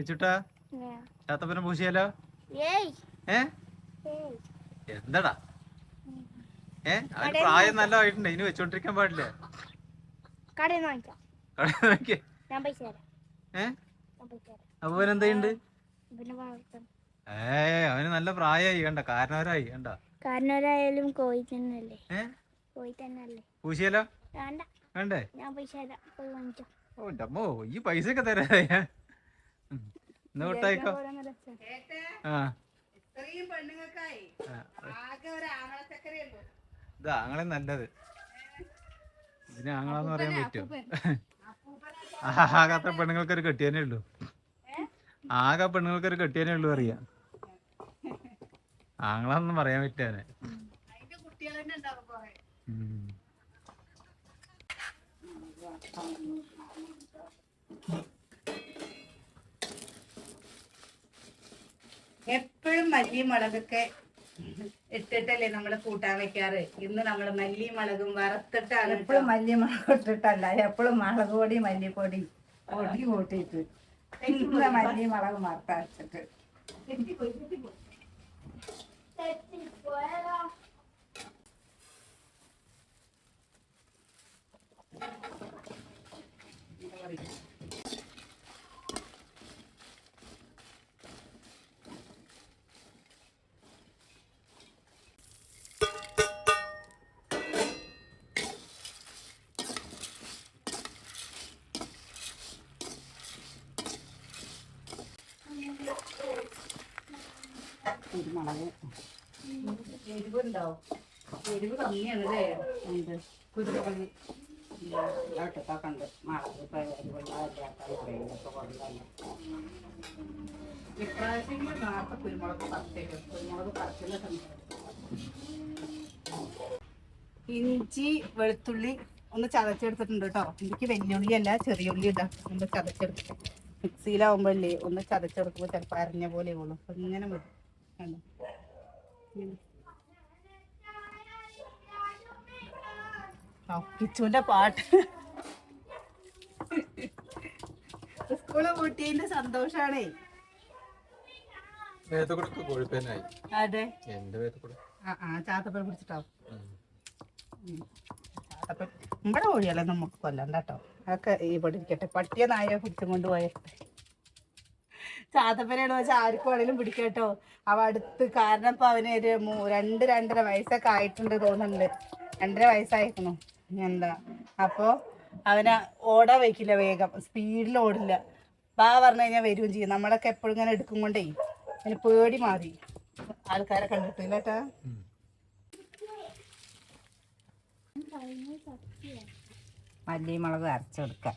കിച്ചുട്ടാ ചാത്തപ്പനെ പൂശിയാലോ? ഏ? എന്തടാ? ഏ? അവന് പ്രായം നല്ല ആയിട്ടുണ്ട് ഇനി വെച്ചോണ്ടിരിക്കാൻ പാടില്ല. അവനെന്തുണ്ട് ഏ? അവന് നല്ല പ്രായമായി. കണ്ട കാരണവരായി കണ്ട. കാരണവരായാലും കോഴി തന്നെയല്ലേ? കോഴി തന്നെയല്ലേ? പൂശിയാലോ? വേണ്ട. വേണ്ടേ? ഞാൻ പൈസ തരാം. പോയി വാങ്ങിക്കാം. ഓ ഡമ്മോ ഈ പൈസ ഒക്കെ തരാ ആ. ഒരു ഇത് ആങ്ങളെ നല്ലത്. ഇതിന് ആങ്ങളെന്ന് പറയാൻ പറ്റും ആകെ അത്ര പെണ്ണുങ്ങൾക്കൊരു കെട്ടിയനേ ഉള്ളൂ. ആകെ പെണ്ണുങ്ങൾക്ക് ഒരു കെട്ടിയനേ ഉള്ളൂ അറിയാം. ആങ്ങളെന്നും പറയാൻ പറ്റാനെ. അതിന്റെ കുട്ടികൾ തന്നെ ഉണ്ടാവും കുറെ ഉം. എപ്പോഴും മല്ലി മുളകൊക്കെ ഇട്ടിട്ടല്ലേ നമ്മൾ കൂട്ടാൻ വെക്കാറ്? ഇന്ന് നമ്മൾ മല്ലി മുളകും വറുത്തിട്ടാണ് എപ്പോഴും മല്ലി മുളക് ഇട്ടിട്ടല്ല എപ്പോഴും മുളക് പൊടി മല്ലിപ്പൊടി പൊടി കൂട്ടിയിട്ട് ഇന്ന് മല്ലി മുളക് വറുത്തരച്ചിട്ട് കുരുമുളക്. എരിവ് കമ്മിയാണ് അല്ലേ ഉണ്ട്. കുരുമുളക്. ഇട്ടൊക്കെ ഉണ്ട് മുളക് ഇപ്പൊ എരിവുള്ളതില്ലാത്ത കറിയിലൊക്കെ കൊണ്ടുവന്നു. ഇപ്രാവശ്യം നേരത്തെ കുരുമുളക് കുരുമുളക് ഇഞ്ചി വെളുത്തുള്ളി ഒന്ന് ചതച്ചെടുത്തിട്ടുണ്ട് കേട്ടോ. എനിക്ക് വെല്ലുള്ളി അല്ല ചെറിയ ഉള്ളി ഇടാം ഒന്ന് ചതച്ചെടുത്തിട്ട് മിക്സിയിലാവുമ്പോഴല്ലേ ഒന്ന് ചതച്ചെടുക്കുമ്പോൾ ചിലപ്പോൾ അരഞ്ഞ പോലെ ഉള്ളൂ. അപ്പൊ ഇങ്ങനെ. ആ, കിച്ചുവിന്റെ പാട്ട്. സ്കൂൾ കൂട്ടിയതിന്റെ സന്തോഷാണേ. ഇവിടെ അതെ. ചാത്തപ്പഴം പിടിച്ചിട്ടോ ചാത്തപ്പഴം കോഴിയല്ല നമുക്ക് കൊല്ലണ്ട കേട്ടോ? അതൊക്കെ ഇവിടെ ഇരിക്കട്ടെ. പട്ടിയ നായ കുടിച്ചും കൊണ്ടുപോയ ചാത്തപ്പനാണ് വെച്ചാൽ ആർക്കും ആണെങ്കിലും പിടിക്കട്ടോ അവ അടുത്ത് കാരണം ഇപ്പൊ അവന് ഒരു രണ്ട് രണ്ടര വയസ്സൊക്കെ ആയിട്ടുണ്ട് തോന്നുന്നുണ്ട് രണ്ടര വയസ്സായിരുന്നു എന്താ അപ്പോ അവനെ ഓടാൻ വയ്ക്കില്ല വേഗം സ്പീഡിൽ ഓടില്ല ബാ പറഞ്ഞു കഴിഞ്ഞാൽ വരികയും ചെയ്യും നമ്മളൊക്കെ എപ്പോഴും ഇങ്ങനെ എടുക്കും കൊണ്ടേ അതിന് പേടി മാറി ആൾക്കാരെ കണ്ടിട്ടില്ല കേട്ടാ മല്ലി മുളക് അരച്ചെടുക്കാം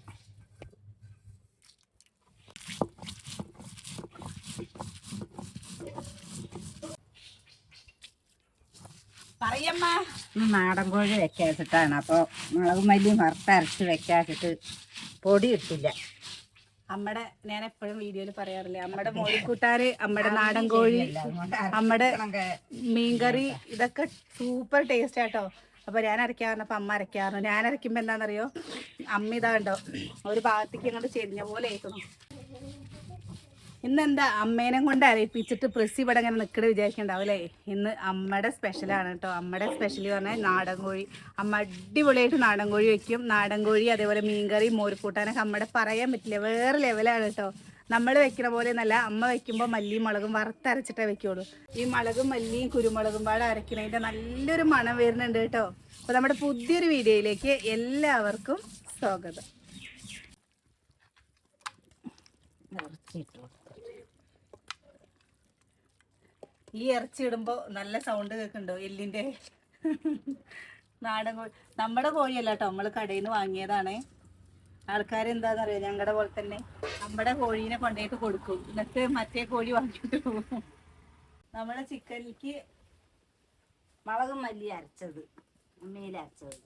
നാടൻ കോഴി വെക്കാച്ചിട്ടാണ്. അപ്പോൾ മുളക് മല്ലിയും വറുത്തരച്ച് വെക്കാച്ചിട്ട് പൊടി ഇട്ടില്ല. അമ്മടെ ഞാൻ എപ്പോഴും വീഡിയോയിൽ പറയാറില്ലേ അമ്മടെ മോളിക്കൂട്ടാര് അമ്മടെ നാടൻ കോഴി അമ്മടെ മീൻകറി ഇതൊക്കെ സൂപ്പർ ടേസ്റ്റ് ആട്ടോ. അപ്പൊ ഞാൻ അരയ്ക്കാറുണ്ട് അമ്മ അരയ്ക്കാറുണ്ട്. ഞാൻ അരയ്ക്കുമ്പോ എന്താണെന്നറിയോ അമ്മ ഇതാണ്ടോ ഒരു ഭാഗത്തേക്ക് അങ്ങോട്ട് ചെരിഞ്ഞ പോലെ ആയിക്കുന്നു ഇന്ന് എന്താ അമ്മേനെ കൊണ്ട് അരയിപ്പിച്ചിട്ട് പ്രസ് ഇവിടെ ഇങ്ങനെ നിൽക്കണ വിചാരിക്കണ്ടാവൂലേ? ഇന്ന് അമ്മയുടെ സ്പെഷ്യലാണ് കേട്ടോ. അമ്മയുടെ സ്പെഷ്യൽ പറഞ്ഞാൽ നാടൻ കോഴി. അമ്മ അടിപൊളിയായിട്ട് നാടൻ കോഴി വെക്കും. നാടൻ കോഴി അതേപോലെ മീൻകറി മോരുക്കൂട്ടാനൊക്കെ അമ്മയുടെ പറയാൻ പറ്റില്ല. വേറെ ലെവലാണ് കേട്ടോ. നമ്മൾ വെക്കണ പോലെ എന്നല്ല അമ്മ വെക്കുമ്പോൾ മല്ലിയും മുളകും വറുത്തരച്ചിട്ടേ വെക്കുള്ളൂ. ഈ മുളകും മല്ലിയും കുരുമുളകും പാടെ അരക്കണതിന്റെ നല്ലൊരു മണം വരുന്നുണ്ട് കേട്ടോ. അപ്പോൾ നമ്മുടെ പുതിയൊരു വീഡിയോയിലേക്ക് എല്ലാവർക്കും സ്വാഗതം. ഈ ഇറച്ചി ഇടുമ്പോൾ നല്ല സൗണ്ട് കേൾക്കുന്നുണ്ടോ? എല്ലിന്റെ? നാടൻ കോഴി. നമ്മുടെ കോഴിയല്ല കേട്ടോ നമ്മൾ കടയിൽ നിന്ന് വാങ്ങിയതാണ്. ആൾക്കാർ അറിയോ ഞങ്ങളുടെ പോലെ തന്നെ നമ്മുടെ കോഴീനെ കൊണ്ടുപോയിട്ട് കൊടുക്കും. എന്നിട്ട് മറ്റേ കോഴി വാങ്ങിയിട്ട് പോകും. നമ്മുടെ ചിക്കനിലേക്ക് മുളകും മല്ലി അരച്ചത്. ഉണ്ണിയിൽ അരച്ചത്.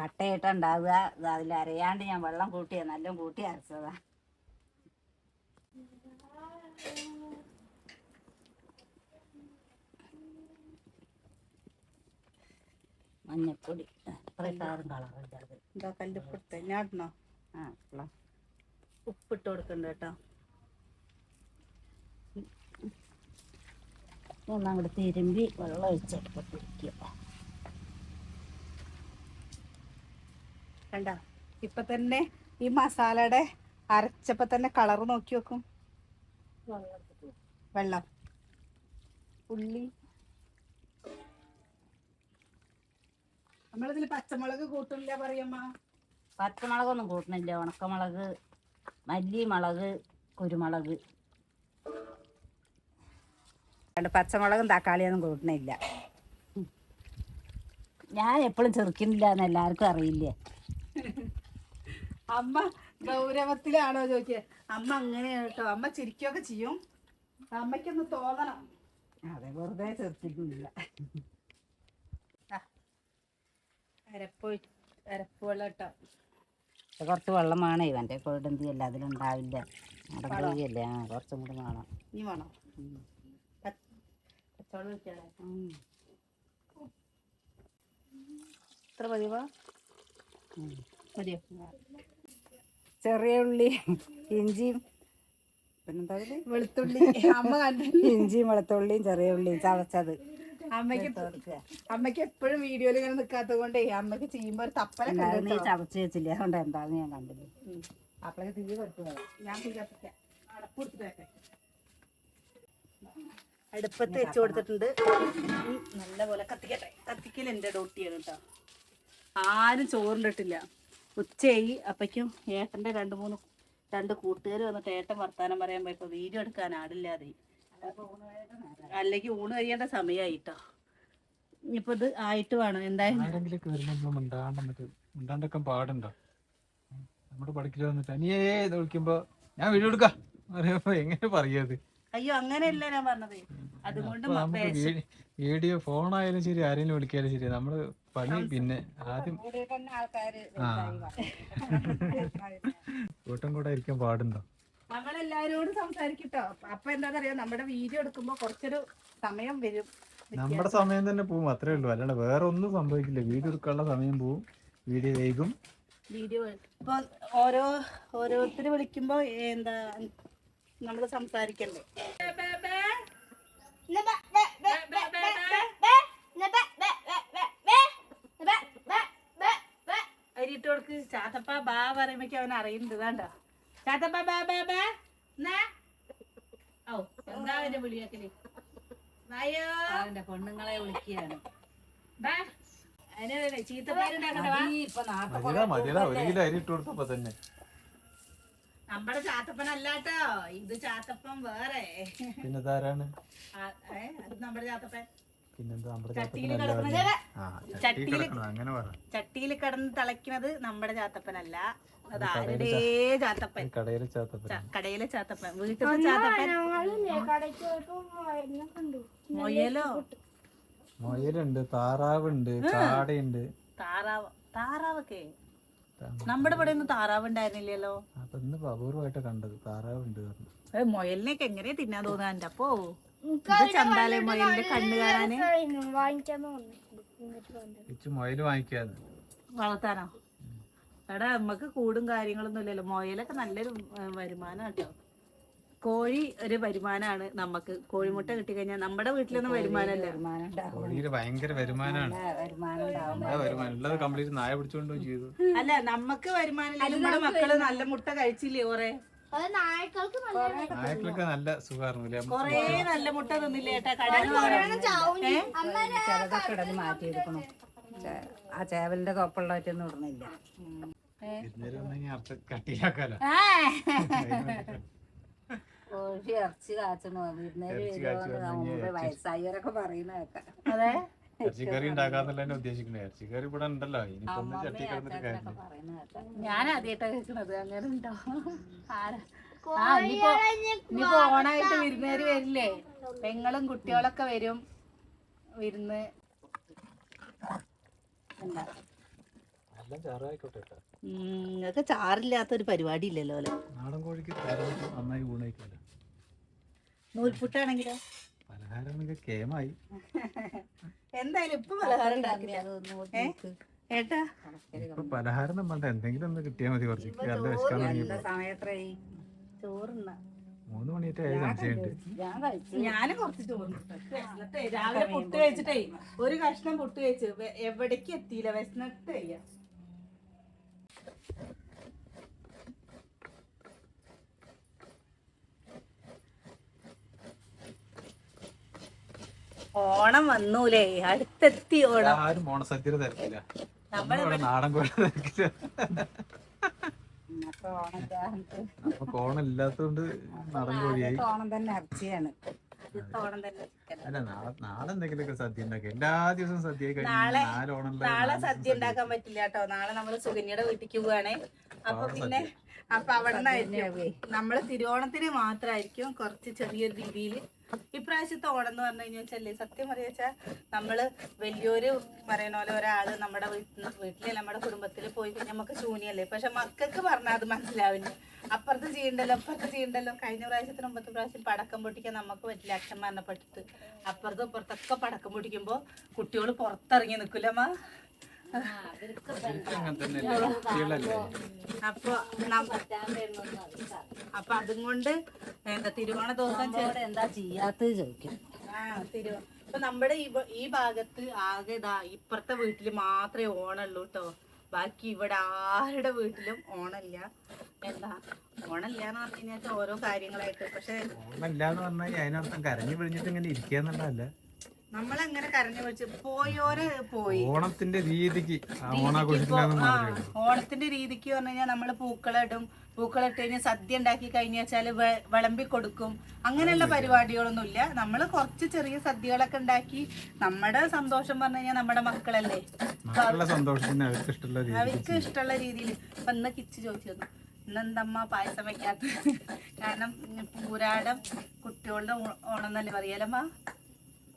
കട്ടയിട്ടുണ്ടാവുക അതിൽ അരയാണ്ട് ഞാൻ വെള്ളം കൂട്ടിയ നല്ല കൂട്ടി അരച്ചതാ. മഞ്ഞപ്പൊടി. എന്താ ആ ഉപ്പിട്ട് കൊടുക്കണ്ട കേട്ടോ. ഒന്നങ്ങോട്ട് തിരുമ്പി വെള്ളം ഒഴിച്ചെടുത്തിരിക്കുക കണ്ട? ഇപ്പൊ തന്നെ ഈ മസാലയുടെ അരച്ചപ്പോ തന്നെ കളർ നോക്കി നോക്കും വെള്ളം. ഉള്ളി. നമ്മളിതിൽ പച്ചമുളക് കൂട്ടില്ല പറയമ്മ. പച്ചമുളകൊന്നും കൂട്ടണില്ല ഉണക്കമുളക് മല്ലി മുളക് കുരുമുളക് പച്ചമുളകും തക്കാളിയൊന്നും കൂട്ടണില്ല ഞാൻ എപ്പോഴും ചെറുക്കുന്നില്ല എന്ന് എല്ലാവർക്കും അറിയില്ലേ? അമ്മ ഗൗരവത്തിലാണോ ചോദിക്കുക അമ്മ അങ്ങനെയാണ് കേട്ടോ. അമ്മ ചിരിക്കുകയൊക്കെ ചെയ്യും. അമ്മയ്ക്കൊന്ന് തോന്നണം. അതെ വെറുതെ ചെറുത്തിക്കുന്നില്ല അരപ്പ് അരപ്പ് വെള്ളം കേട്ടോ കുറച്ച് വെള്ളമാണ്. ഇവന്റെ കൊഴുന്തി അല്ല അതിലുണ്ടാവില്ല. നടക്കുകയല്ലേ ആ കുറച്ചും കൂടി വേണം. ഇനി വേണോ? പച്ച- പച്ചവെള്ളം ഒഴിക്കാതെ മതിയോ? ഉം. മതിയോ? ചെറിയ ഉള്ളി ഇഞ്ചിയും പിന്നെന്താ? വെളുത്തുള്ളി. അമ്മ കണ്ടു ഇഞ്ചിയും വെളുത്തുള്ളിയും ചെറിയ ഉള്ളിയും ചതച്ചത്. അമ്മയ്ക്ക് അമ്മയ്ക്ക് എപ്പോഴും വീഡിയോയിൽ ഇങ്ങനെ നിൽക്കാത്തത് കൊണ്ടേ അമ്മയ്ക്ക് ചെയ്യുമ്പോൾ തപ്പല നീ. ചതച്ച് വെച്ചില്ല? അതുകൊണ്ട് എന്താന്ന് ഞാൻ കണ്ടില്ല. ഉം. അപ്പളേക്ക് തീ കൊടുക്കുക ഞാൻ തീ കത്തിക്കാം അടുപ്പത്ത് വെച്ച് കൊടുത്തിട്ടുണ്ട്. നല്ലപോലെ നല്ല പോലെ കത്തിക്കട്ടെ. കത്തിക്കൽ എന്റെ ഡോട്ടിയാണ് കേട്ടോ. ആരും ചോറിണ്ടിട്ടില്ല ഉച്ചയായി. അപ്പയ്ക്കും ഏട്ടന്റെ രണ്ട് മൂന്ന് രണ്ട് കൂട്ടുകാർ വന്നിട്ട് ഏട്ടൻ വർത്താനം പറയാൻ പോയപ്പോൾ വീഡിയോ എടുക്കാൻ ആടില്ലാതെ അല്ലെങ്കിൽ ഊണ് കഴിയേണ്ട സമയമായി കേട്ടോ ഇത് ആയിട്ട് വേണം. എന്തായാലും ആരെങ്കിലൊക്കെ വരുമ്പോ നമ്മൾ മിണ്ടാണ്ട് എന്നിട്ട് മിണ്ടാണ്ടൊക്കെ പാടുണ്ടോ? നമ്മുടെ പഠിക്കൽ വന്നിട്ട് അനിയേ എന്ന് വിളിക്കുമ്പോ ഞാൻ വീഡിയോ എടുക്കാം. എങ്ങനെ പറയത് അയ്യോ അങ്ങനെയല്ല ഞാൻ പറഞ്ഞത്. അതുകൊണ്ട് വീഡിയോ ഫോണായാലും ശരി ആരെങ്കിലും വിളിക്കാലും ശരി. നമ്മൾ പണി പിന്നെ ആദ്യം ആ. കൂട്ടം കൂടെ ഇരിക്കാൻ പാടുണ്ടോ? നമ്മളെല്ലാരോടും സംസാരിക്കട്ടോ. അപ്പൊ എന്താ പറയാ നമ്മുടെ വീഡിയോ എടുക്കുമ്പോ കുറച്ചൊരു സമയം വരും. നമ്മുടെ സമയം തന്നെ പോവും അത്രേ ഉള്ളൂ. അല്ലാണ്ട് വേറെ ഒന്നും സംഭവിക്കില്ല. വീഡിയോ എടുക്കാനുള്ള സമയം പോവും. വീഡിയോ വൈകും. വീഡിയോ ഇപ്പൊ ഓരോ ഓരോരുത്തർ വിളിക്കുമ്പോ എന്താ നമ്മൾ സംസാരിക്കണ്ടേ? അരിയിട്ട് കൊടുക്ക് ചാത്തപ്പ ബാ പറയുമ്പോ അവൻ അറിയുന്നുണ്ട് കണ്ടോ? ചാത്തപ്പ ബാ ബാ ബാ. എന്നാ? ഓ എന്താ അവന്റെ വിളിയാക്കൽ? വായോ അവന്റെ പെണ്ണുങ്ങളെ വിളിക്കുകയാണ്. ബാ. അതിന് ചീത്ത പേരുണ്ടാക്കണ്ട വാ നീ ഇപ്പൊ നാട്ടിൽ മതിയടാ മതിയടാ ഒരു കിലോ അരി ഇട്ട് കൊടുത്തപ്പോ തന്നെ. നമ്മുടെ ചാത്തപ്പൻ അല്ലാട്ടോ ഇത് ചാത്തപ്പൻ വേറെ. പിന്നെ അത് നമ്മുടെ ചാത്തപ്പൻ. പിന്നെന്താ നമ്മുടെ ചാത്തപ്പനല്ല കിടക്കുന്നത് പറഞ്ഞെ? ആ ചട്ടി അങ്ങനെ പറ. ചട്ടിയിൽ കിടന്ന് തിളയ്ക്കുന്നത് നമ്മുടെ ചാത്തപ്പനല്ല. അത് ആരുടെ ചാത്തപ്പൻ. കടയിലെ ചാത്തപ്പൻ. കടയിലെ ചാത്തപ്പൻ. വീട്ടിലെ ചാത്തപ്പൻ. മൊയലോ? മൊയലുണ്ട് താറാവുണ്ട് കാടയുണ്ട്. താറാവ്. താറാവൊക്കെ. നമ്മുടെ ഇവിടെ ഒന്നും താറാവ് ഉണ്ടായിരുന്നില്ലല്ലോ. അപ്പൊ ഇന്ന് അപൂർവമായിട്ട് കണ്ടത്. താറാവുണ്ട് ഏ, എങ്ങനെയാ തിന്നാൻ തോന്നാൻ അപ്പോ? ചന്താലേ മുയലിന്റെ കണ്ണ് കാണാന് മുയൽ വാങ്ങിക്കാന്ന്. വളർത്താനോ? എടാ നമ്മക്ക് കൂടും കാര്യങ്ങളൊന്നും ഇല്ലല്ലോ. മൊയലൊക്കെ നല്ലൊരു വരുമാനം കേട്ടോ കോഴി ഒരു വരുമാനമാണ് നമുക്ക് കോഴിമുട്ട കിട്ടി കഴിഞ്ഞാൽ നമ്മുടെ വീട്ടിലൊന്നും വരുമാനമല്ല അല്ല വരുമാനം വരുമാനം. നമുക്ക് വരുമാനമില്ല നമ്മുടെ മക്കൾ നല്ല മുട്ട കഴിച്ചില്ലേ കൊറേ നായ്ക്കൾക്ക് നല്ല നായക്കളൊക്കെ നല്ല സുഖമായിരുന്നു കൊറേ നല്ല മുട്ട തിന്നില്ലേ ഏട്ടാ? കടയിൽ ചിലതൊക്കെ ഇടന്ന് മാറ്റി എടുക്കണം. ആ ചേവലിന്റെ തൊപ്പുള്ളവറ്റൊന്നും ഇടുന്നില്ല. കോഴി ഇറച്ചി കാച്ചണോ. വിരുന്നേര് വരുമോ വയസ്സായവരൊക്കെ പറയുന്ന കേക്കാം അതെ? ഇറച്ചിക്കറി ഉണ്ടാക്കാന്നല്ല തന്നെ ഉദ്ദേശിക്കുന്നത് ഇറച്ചിക്കറി ഇവിടെ ഉണ്ടല്ലോ. ഇനിയിപ്പോ ഒന്ന് ചട്ടി കിടന്നിട്ട് കാര്യം ഞാൻ ആദ്യമായിട്ടാ കേൾക്കണത്. അങ്ങനെ ഉണ്ടോ? ആ ഇനിയിപ്പോ ഇനിയിപ്പോ ഓണായിട്ട് വിരുന്നേര് വരില്ലേ? പെങ്ങളും കുട്ടികളൊക്കെ വരും. വിരുന്ന്. നിങ്ങക്ക് നിങ്ങൾക്ക് ചാറില്ലാത്ത ഒരു പരിപാടി ഇല്ലല്ലോ അല്ലെ? നാടൻ കോഴിക്ക് തരം നന്നായി ഊണയിക്കല്ലോ നൂൽപുട്ടാണെങ്കിലോ? പലഹാരങ്ങളൊക്കെ കേമായി. എന്തായാലും ഇപ്പൊ പലഹാരം ഉണ്ടാക്കില്ല? ഏട്ടാ? ഇപ്പൊ പലഹാരം നമ്മളുടെ എന്തെങ്കിലും ഒന്ന് കിട്ടിയാൽ മതി കുറച്ച് നല്ല വിശക്കാൻ തുടങ്ങിയപ്പോ. സമയത്രയായി ചോറുണ്ണ. മൂന്ന് മണിയായിട്ട് ഏഴ് സംശയമുണ്ട് കഴിച്ചു. ഞാൻ കുറച്ച് ചോറ് വിശന്നിട്ടേ രാവിലെ പുട്ട് കഴിച്ചിട്ടേ ഒരു കഷ്ണം പുട്ട് കഴിച്ച് എവിടേക്ക് എത്തിയില്ല വിശന്നിട്ട് വയ്യ ഓണം വന്നൂലേ. അടുത്തെത്തി ഓണം. ആരും ഓണസദ്യ തിരക്കില്ല. നമ്മൾ നമ്മളിവിടെ നാടൻ കോഴി തിരക്കില്ല. അപ്പൊ ഓണം ഇല്ലാത്തോണ്ട് നാടൻ കോഴിയായി. ഓണം തന്നെ ഇറച്ചിയാണ്. അടുത്ത ഓണം തന്നെ അല്ല നാളെ നാളെ എന്തെങ്കിലുമൊക്കെ സദ്യ ഉണ്ടാക്കി. എല്ലാ ദിവസവും സദ്യ കഴിഞ്ഞ് നാളെ- നാല് ഓണമുള്ള നാളെ സദ്യ ഉണ്ടാക്കാൻ പറ്റില്ല കേട്ടോ. നാളെ നമ്മൾ സുകന്യയുടെ വീട്ടിക്ക് പോവാണേ. അപ്പൊ പിന്നെ അപ്പൊ അവിടെ നിന്നായിരിക്കും നമ്മൾ തിരുവോണത്തിന് മാത്രമായിരിക്കും കുറച്ച് ചെറിയൊരു രീതിയിൽ ഇപ്രാവശ്യത്തെ ഓണം എന്ന് പറഞ്ഞു കഴിഞ്ഞാൽ വെച്ചല്ലേ സത്യം പറയുക വെച്ചാൽ നമ്മൾ വലിയൊരു പറയുന്ന പോലെ ഒരാൾ നമ്മുടെ വീട്ടിൽ വീട്ടിൽ നമ്മുടെ കുടുംബത്തിൽ പോയി നമുക്ക് ശൂന്യല്ലേ? പക്ഷെ മക്കൾക്ക് പറഞ്ഞാൽ അത് മനസ്സിലാവില്ല. അപ്പുറത്ത് ചെയ്യണ്ടല്ലോ അപ്പുറത്ത് ചെയ്യണ്ടല്ലോ. കഴിഞ്ഞ പ്രാവശ്യത്തിന് മുമ്പത്തെ പ്രാവശ്യം പടക്കം പൊട്ടിക്കാൻ നമുക്ക് പറ്റില്ല അച്ഛൻ മരണപ്പെട്ടിട്ട്. അപ്പുറത്തും ഇപ്പുറത്തൊക്കെ പടക്കം പൊട്ടിക്കുമ്പോൾ കുട്ടികൾ പുറത്തിറങ്ങി നിൽക്കില്ലമ്മ അപ്പൊ അപ്പൊ അതും കൊണ്ട് എന്താ തിരുവോണ ദിവസം എന്താ ചെയ്യാത്തത് ചോദിക്കും ആ ഇപ്പൊ നമ്മുടെ ഈ ഭാഗത്ത് ആകെ ഇതാ ഇപ്പുറത്തെ വീട്ടിൽ മാത്രമേ ഓണുള്ളൂ കേട്ടോ ബാക്കി ഇവിടെ ആരുടെ വീട്ടിലും ഓണല്ല എന്താ ഓണല്ലാന്ന് എന്ന് പറഞ്ഞു കഴിഞ്ഞാൽ ഓരോ കാര്യങ്ങളായിട്ട് പക്ഷെ ഓണമില്ല എന്ന് പറഞ്ഞാൽ അതിനർത്ഥം കരഞ്ഞു പിഴിഞ്ഞിട്ട് ഇങ്ങനെ ഇരിക്കുക എന്നുള്ളതല്ല നമ്മളെങ്ങനെ കരഞ്ഞു വിളിച്ച് പോയോര് പോയി. ഓണത്തിന്റെ രീതിക്ക് ഓണത്തിന്റെ രീതിക്ക് പറഞ്ഞു കഴിഞ്ഞാൽ നമ്മൾ പൂക്കളിടും. പൂക്കളിട്ട് കഴിഞ്ഞാൽ സദ്യ ഉണ്ടാക്കി കഴിഞ്ഞ വെച്ചാൽ വിളമ്പി കൊടുക്കും. അങ്ങനെയുള്ള പരിപാടികളൊന്നുമില്ല. നമ്മൾ കുറച്ച് ചെറിയ സദ്യകളൊക്കെ ഉണ്ടാക്കി നമ്മുടെ സന്തോഷം പറഞ്ഞു കഴിഞ്ഞാൽ നമ്മുടെ മക്കളല്ലേ? അവർക്ക് ഇഷ്ടമുള്ള രീതിയിൽ ഇപ്പൊ ഇന്ന് കിച്ച് ചോദിച്ചത് ഇന്നെന്തമ്മ പായസം വെക്കാത്ത കാരണം പൂരാടം കുട്ടികളുടെ ഓണം എന്നല്ലേ പറയാലമ്മ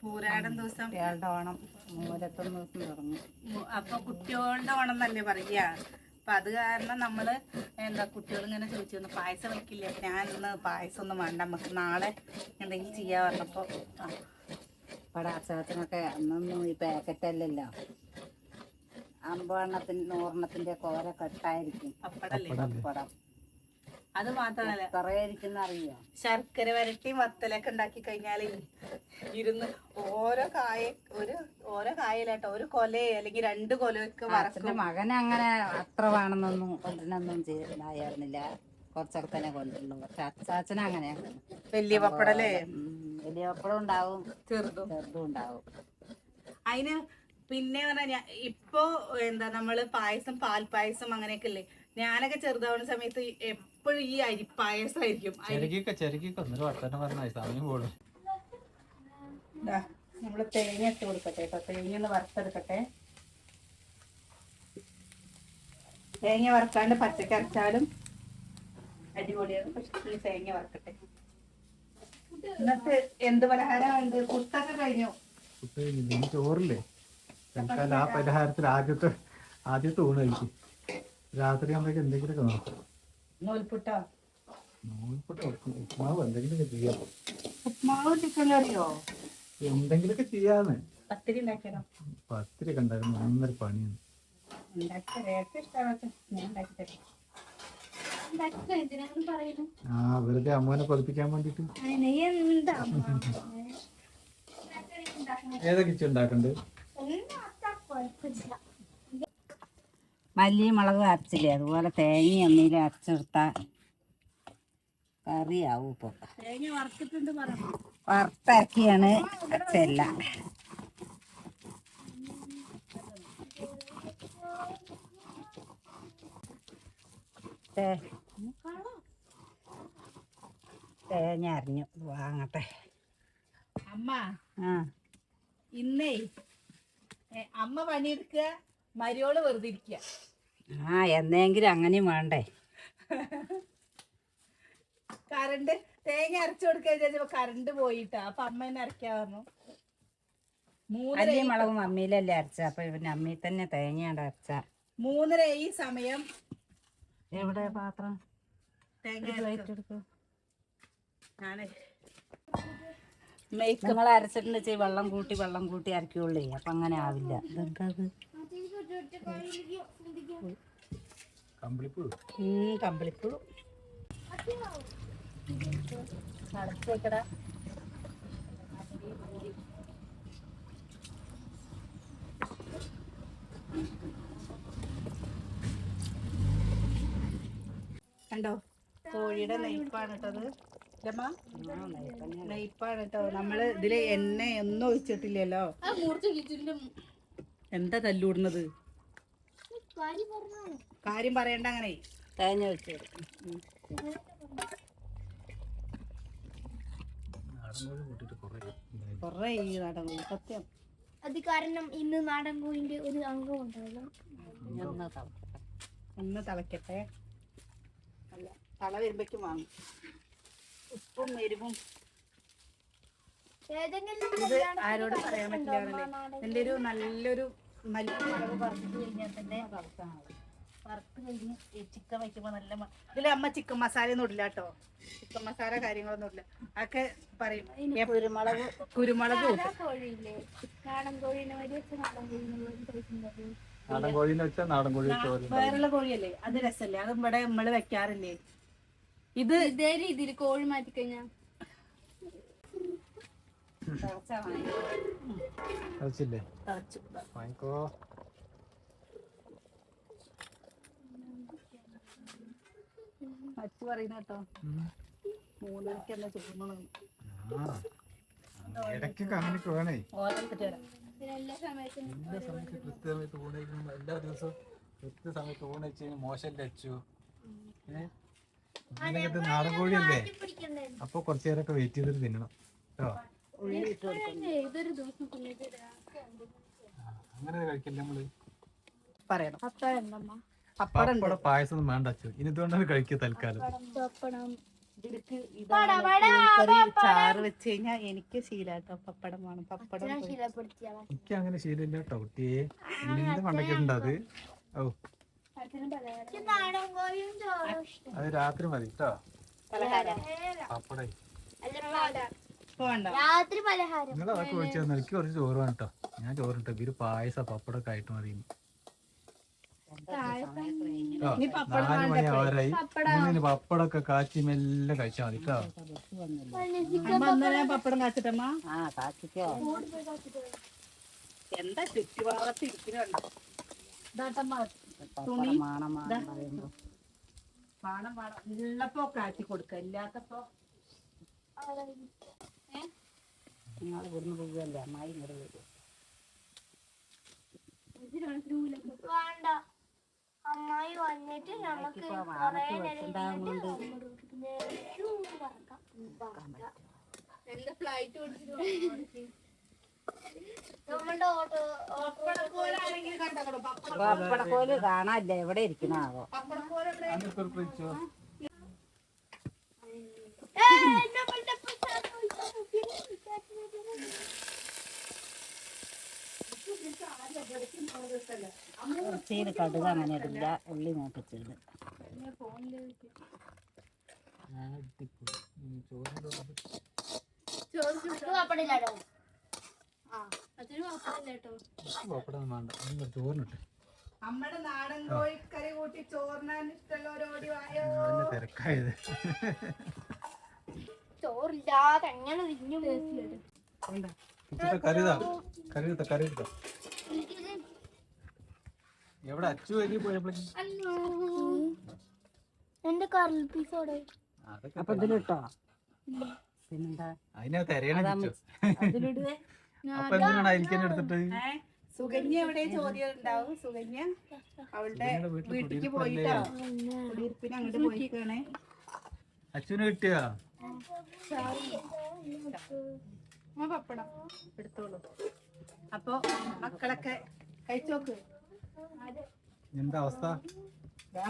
പൂരാടം ദിവസം. ഓണം മൂലത്തൊന്ന് ദിവസം തുടങ്ങി. അപ്പൊ കുട്ടികളുടെ ഓണം എന്നല്ലേ പറയുക അപ്പൊ അത് കാരണം നമ്മൾ എന്താ കുട്ടികൾ ഇങ്ങനെ ചോദിച്ചു തന്നു പായസം വെക്കില്ല? ഞാൻ ഇന്ന് പായസം ഒന്നും വേണ്ട നമുക്ക് നാളെ എന്തെങ്കിലും ചെയ്യാ പറഞ്ഞപ്പോ അച്ചാച്ചനൊക്കെ അന്നൊന്നും ഈ പാക്കറ്റല്ലല്ലോ അമ്പെണ്ണത്തിന് നൂറെണ്ണത്തിന്റെ കോര കെട്ടായിരിക്കും. അപ്പടല്ലേ? പടം അത് മാത്രമല്ല. കുറേ ഇരിക്കുന്ന അറിയോ ശർക്കര വരട്ടി വത്തലൊക്കെ ഉണ്ടാക്കി കഴിഞ്ഞാൽ ഇരുന്ന് ഓരോ കായ ഒരു ഓരോ കായലാട്ടോ. ഒരു കൊല അല്ലെങ്കിൽ രണ്ട് കൊലയൊക്കെ വറക്കും. മകൻ അങ്ങനെ അത്ര വേണമെന്നൊന്നും കൊണ്ടിനൊന്നും ചെയ്തായിരുന്നില്ല കുറച്ചൊക്കെ തന്നെ കൊണ്ടുള്ളൂ പക്ഷെ അച്ചാച്ചൻ അങ്ങനെ വലിയ പപ്പടല്ലേ? വലിയ പപ്പടം ഉണ്ടാവും. ചെറുതും. ചെറുതും ഉണ്ടാവും. അതിന് പിന്നെ പറഞ്ഞാ ഇപ്പോ എന്താ നമ്മൾ പായസം പാൽപ്പായസം അങ്ങനെയൊക്കെ അല്ലേ ഞാനൊക്കെ ചെറുതാവുന്ന സമയത്ത് എപ്പോഴും ഈ അരി പായസായിരിക്കും. ചെറുക്കിയൊക്കെ ചെറുക്കിയൊക്കെ ഒന്നൊരു വർത്തമാനം പറഞ്ഞാൽ സമയം പോകും ദാ, നമ്മൾ തേങ്ങ ഇട്ട് കൊടുക്കട്ടെ കേട്ടോ തേങ്ങ ഒന്ന് വറുത്തെടുക്കട്ടെ. തേങ്ങ വറുക്കാണ്ട് പച്ചക്ക് അരച്ചാലും അടിപൊളിയാണ്. പക്ഷെ തേങ്ങ വറുക്കട്ടെ. എന്നിട്ട് എന്ത് പലഹാരമുണ്ട്? കുത്തൊക്കെ കഴിഞ്ഞു? ചോറില്ലേ? തൽക്കാലം ആ പരിഹാരത്തിൽ ആദ്യത്തെ ആദ്യത്തെ ഊണ് കഴിക്കും. രാത്രി ആകുമ്പോഴേക്കും എന്തെങ്കിലുമൊക്കെ നോക്കാം. നൂൽപുട്ടോ? നോക്കിട്ട് ഉപ്മാവ് എന്തെങ്കിലുമൊക്കെ ചെയ്യാം. ഉപ്മാവ് ചിക്കൻ കറിയോ? എന്തെങ്കിലുമൊക്കെ ചെയ്യാന്ന്. പത്തിരി ഉണ്ടാക്കിയാലോ? പത്തിരി കണ്ടായിരുന്നു ഒന്നര പണിയാണ്. ഉണ്ടാക്കി ഏറ്റവും ഇഷ്ടമാണ് ഞാൻ ഉണ്ടാക്കി തരാം. എന്തിനാണ് ആ വെറുതെ അമ്മനെ കൊതിപ്പിക്കാൻ വേണ്ടിട്ട് ഏതൊക്കെ ഉണ്ടാക്കണ്ട്? മല്ലി മുളക് അരച്ചില്ലേ? അതുപോലെ തേങ്ങ ഒന്നിലും അരച്ചെടുത്താൽ കറിയാവും ഇപ്പോൾ പറഞ്ഞു വറുത്തരക്കിയാണ് അരച്ചല്ല. തേങ്ങ അറിഞ്ഞു വാങ്ങട്ടെ. അമ്മ ആ. ഇന്നേ അമ്മ പണിയെടുക്കുക മരിയോൾ വെറുതെ ഇരിക്കുക. ആ എന്നെങ്കിലും അങ്ങനെയും വേണ്ടേ. കറണ്ട് തേങ്ങ അരച്ചു വിചാരിച്ചപ്പോ കറണ്ട് പോയിട്ടാ. അപ്പൊ അമ്മ എന്നെ അരക്കാ പറഞ്ഞു മല്ലി മുളക് അരച്ച? അപ്പൊ പിന്നെ അമ്മി തന്നെ തേങ്ങയാണ് അരച്ച. മൂന്നര ഈ സമയം എവിടെ പാത്രം? തേങ്ങ ഞാനേ അരച്ചിട്ടുണ്ട് വെള്ളം കൂട്ടി വെള്ളം കൂട്ടി അരക്കുള്ളേ. അപ്പൊ അങ്ങനെ ആവില്ല. ഇതെന്താ ഇത്? കമ്പിളിപ്പുഴു. കമ്പിളിപ്പൂ അടച്ചു വെക്കടാ കണ്ടോ? കോഴിയുടെ നെയ്പ്പാണ് കേട്ടത്? നെയ്പ്പാണ് കേട്ടോ നമ്മൾ ഇതിൽ എണ്ണ ഒന്നും ഒഴിച്ചിട്ടില്ലല്ലോ എന്താ തല്ലൂടുന്നത്? കാര്യം പറയണ്ട അങ്ങനെ. തേങ്ങ വെച്ചു കുറേ ഈ നാടൻ കോഴി സത്യം. അത് കാരണം ഇന്ന് നാടൻ കോഴിന്റെ ഒരു അംഗം ഒന്ന് അല്ല. തള വരുമ്പോഴേക്കും വാങ്ങും. ഉപ്പും എരിവും ഇത് ആരോട് പറയാൻ പറ്റില്ല ഇതിന്റെ ഒരു നല്ലൊരു വറുത്ത് കഴിഞ്ഞാൽ തന്നെ വറുത്ത് കഴിഞ്ഞ് ചിക്കൻ വയ്ക്കുമ്പോൾ നല്ല ഇതിൽ അമ്മ ചിക്കൻ മസാല ഒന്നും ഇടില്ല കേട്ടോ. ചിക്കൻ മസാല കാര്യങ്ങളൊന്നും ഇല്ല അതൊക്കെ പറയും. കുരുമുളക് കുരുമുളക് നാടൻ വരി നാടൻ കോഴി വേറെയുള്ള കോഴിയല്ലേ? അത് രസല്ലേ? അത് ഇവിടെ നമ്മൾ വെക്കാറില്ലേ? ഇത് ഇതേ രീതിയിൽ കോഴി മാറ്റി കഴിഞ്ഞാ കഴിച്ചില്ലേ തിളച്ചു. വാങ്ങിക്കോ. അച്ചു പറയുന്ന കേട്ടോ. മൂന്നരക്ക് എന്നാ ചോറുണ്ണണം ആ ഇടയ്ക്കൊക്കെ അങ്ങനെയൊക്കെ വേണേ. എല്ലാ സമയത്തും എല്ലാ സമയത്ത് കൃത്യസമയത്ത് ഊണയിക്കുമ്പോൾ എല്ലാ ദിവസവും കൃത്യസമയത്ത് ഊണയിച്ച് കഴിഞ്ഞാൽ മോശമല്ലേ അച്ചു? ഏഹ് നാടൻ കോഴിയല്ലേ? പിടിക്കണ്ടേ അപ്പൊ കുറച്ചു നേരമൊക്കെ വെയിറ്റ് ചെയ്തിട്ട് തിന്നണം. കേട്ടോ അങ്ങനെ കഴിക്കില്ല നമ്മൾ? പറയണം. പപ്പടം പായസം വേണ്ട അച്ചു ഇനി ഇതുകൊണ്ടാണ് കഴിക്കുക തൽക്കാലം. ചാറ് വെച്ച് കഴിഞ്ഞാൽ എനിക്ക് ശീലാട്ടോ. പപ്പടം വേണം. എനിക്ക് അങ്ങനെ ശീലമില്ല കേട്ടോ കുട്ടിയെ അത്? ഓ അത് രാത്രി മതി കേട്ടോ പലഹാരം. പപ്പടേ. രാത്രി പലഹാരം. നിങ്ങൾ അതൊക്കെ ഒഴിച്ചു തന്നെ എനിക്ക് കുറച്ച് ചോറ് വേണം കേട്ടോ. ഞാൻ ചോറിട്ടോ ഇവർ പായസ പപ്പടൊക്കെ ആയിട്ട് മതി. നാല് മണി ആവാറായി. ഇനി പപ്പടൊക്കെ കാച്ചി മെല്ലെ കഴിച്ചാൽ മതി കേട്ടോ. പപ്പടം. കാച്ചിട്ടമ്മ? എന്താ ഇരിക്കുന്നുണ്ട്? തുണി? വേണം വേണം ഉള്ളപ്പോ കാച്ചി കൊടുക്ക. ഇല്ലാത്തപ്പോ. നിങ്ങൾ ഇവിടുന്ന് പോവുകയല്ലേ? അമ്മായി ഇങ്ങോട്ട് വരും. വേണ്ട. അമ്മായി വന്നിട്ട് നമുക്ക് പപ്പടക്കോൽ? കാണാനില്ല? എവിടെ ഇരിക്കണാവോ? ഫ്രിഡ്ജോ? കുറച്ചേര് കടുക അങ്ങനെ ഇടില്ല ഉള്ളി നിങ്ങൾ നമ്മുടെ നാടൻ കോഴിക്കറി കൂട്ടി ചോറിനാൻ ഇഷ്ടമുള്ളവരോടി വായോ. തിരക്കായത് ചോറില്ലാതെ അങ്ങനെ തിന്നു? എവിടെ? അച്ചു വരി പോയപ്പോഴേക്കും എന്റെ കറിൽ പീസോടെ അതൊക്കെ അപ്പൊ ഇതിലിട്ടോ? പിന്നെന്താ? അതിനകത്ത് എടുത്തിട്ട്? സുകന്യ എവിടെ ചോദ്യം ഉണ്ടാവും സുകന്യ അവളുടെ വീട്ടിലേക്ക്? പോയിട്ടോ? കുടിയിരിപ്പിന് അങ്ങോട്ട് പോയിക്കാണേ. അച്ഛനെ കിട്ടിയാ? പപ്പടം എടുത്തോളൂ. അപ്പൊ മക്കളൊക്കെ കഴിച്ചോക്ക് എന്താ അവസ്ഥ?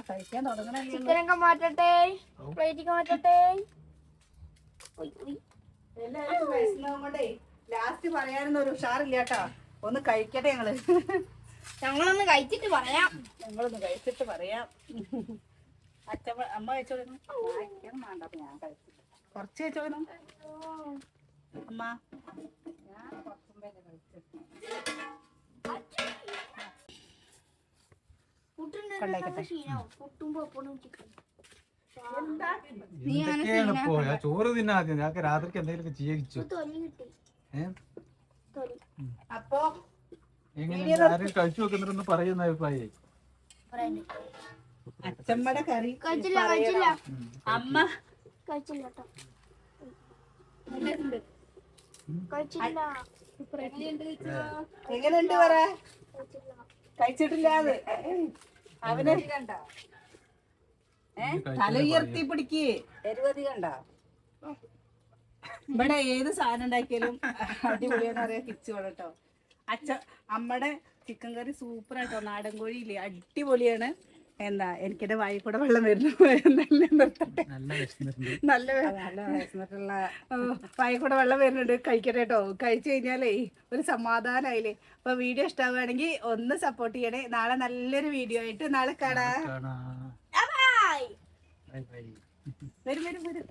കഴിക്കാൻ. ചിക്കനൊക്കെ മാറ്റട്ടെ? പ്ലേറ്റൊക്കെ മാറ്റട്ടെ. എല്ലാവരും കൊണ്ടേ ലാസ്റ്റ് പറയാനൊന്നും ഒരു ഉഷാറില്ല കേട്ടാ ഒന്ന് കഴിക്കട്ടെ ഞങ്ങൾ. ഞങ്ങളൊന്ന് കഴിച്ചിട്ട് പറയാം. ഞങ്ങളൊന്ന് കഴിച്ചിട്ട് പറയാം. അച്ഛൻ അമ്മ കഴിച്ചോളൂ. കഴിക്കാൻ വേണ്ട ഞാൻ കഴിച്ചു കുറച്ച് കഴിച്ചോളൂ അമ്മ. ചോറ് തിന്നാ ആദ്യം. ഞങ്ങൾക്ക് രാത്രിക്ക് എന്തെങ്കിലും ചെയ്യിച്ചു ഏഹ് അപ്പൊ? എങ്ങനെ? ആരും കഴിച്ചു വെക്കുന്നുണ്ടെന്ന് പറയുന്ന അഭിപ്രായ. അച്ഛമ്മയുടെ കറി അമ്മ. കഴിച്ചില്ല കേട്ടോ കഴിച്ചില്ല എങ്ങനെയുണ്ട് പറ? കഴിച്ചിട്ടില്ല അത്. അവന്? തല ഉയർത്തി പിടിക്ക്. എരുവതി കണ്ടോ. ഇവിടെ ഏത് സാധനം ഉണ്ടാക്കിയാലും അടിപൊളിയാന്ന് പറയാ കിച്ചുകൊള്ളട്ടോ അച്ഛ അമ്മടെ ചിക്കൻ കറി സൂപ്പർ ആട്ടോ. നാടൻ കോഴിയില്ലേ. അടിപൊളിയാണ്. എന്താ എനിക്കെന്റെ വായി കൂടെ വെള്ളം വരുന്നു. നല്ല നിർത്തട്ടെ. നല്ല വിശന്നിട്ടുണ്ട്. നല്ല വെ- നല്ല വയസ്സന്നിട്ടുള്ള ആ, വായി കൂടെ വെള്ളം വരുന്നുണ്ട്. കഴിക്കട്ടെ കേട്ടോ. കഴിച്ചു കഴിഞ്ഞാലേ ഒരു സമാധാനമായില്ലേ അപ്പൊ വീഡിയോ ഇഷ്ടമാവുകയാണെങ്കിൽ ഒന്ന് സപ്പോർട്ട് ചെയ്യണേ. നാളെ നല്ലൊരു വീഡിയോ ആയിട്ട് നാളെ കാണാം. കാണാ. ബൈ ബൈ വരും വരും വരും.